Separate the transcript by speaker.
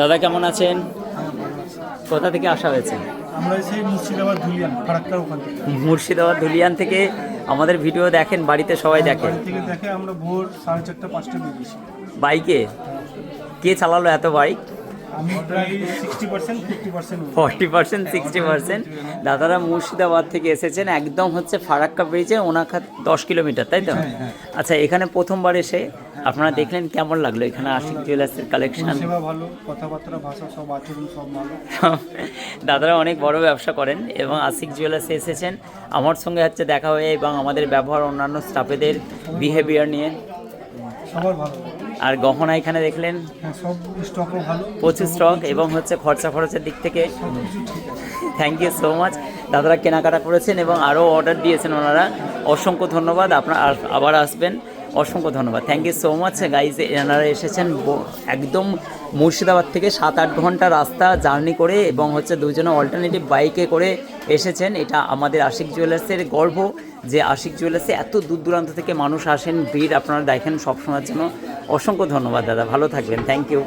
Speaker 1: দাদা কেমন আছেন? কোথা থেকে আসা হয়েছে?
Speaker 2: আমরা সেই মুর্শিদাবাদ ধুলিয়ান ফারাক্কার ওখান থেকে।
Speaker 1: মুর্শিদাবাদ ধুলিয়ান থেকে আমাদের ভিডিও দেখেন বাড়িতে সবাই দেখেন
Speaker 2: বাড়ি থেকে দেখে আমরা ভোর সাড়ে চারটা পাঁচটা বেরিয়েছি
Speaker 1: বাইকে? কে চালালো এত বাইক?
Speaker 2: আমি প্রায় sixty percent fifty percent
Speaker 1: forty percent sixty percent দাদারা মুর্শিদাবাদ থেকে এসেছেন একদম হচ্ছে ফারাক্কা ব্রিজে ওনাখা দশ কিলোমিটার তাই তো? আচ্ছা এখানে প্রথমবার এসে আপনারা দেখলেন কেমন লাগল? এখানে আশিক জুয়েলার্সের কালেকশন
Speaker 2: ভালো কথাবার্তা ভাষা সব আচরণ সব ভালো।
Speaker 1: দাদারা অনেক বড় ব্যবসা করেন এবং আশিক জুয়েলার্সে এসেছেন। আমার সঙ্গে হচ্ছে দেখা হয়ে এবং আমাদের ব্যবহার অন্যান্য স্টাফেদের বিহেভিয়ার নিয়ে।
Speaker 2: সবার ভালো।
Speaker 1: আর গহনা এখানে দেখলেন?
Speaker 2: হ্যাঁ
Speaker 1: প্রচুর স্টক এবং হচ্ছে খরচা খরচের দিক থেকে থ্যাংক ইউ সো মাচ দাদারা কেনাকাটা করেছেন এবং আরও অর্ডার দিয়েছেন ওনারা। অসংখ্য ধন্যবাদ। আপনার আবার আসবেন। অসংখ্য ধন্যবাদ। Thank you so much guys এনারা এসেছেন একদম মুর্শিদাবাদ থেকে সাত আট ঘণ্টা রাস্তা জার্নি করে এবং হচ্ছে দুজনে অল্টারনেটিভ বাইকে করে এসেছেন। এটা আমাদের আশিক জুয়েলার্সের গর্ব যে আশিক জুয়েলার্সে এত দূর দূরান্ত থেকে মানুষ আসেন। ভিড় আপনারা দেখেন সবসময়ের জন্য। অসংখ্য ধন্যবাদ দাদা। ভালো থাকবেন। Thank you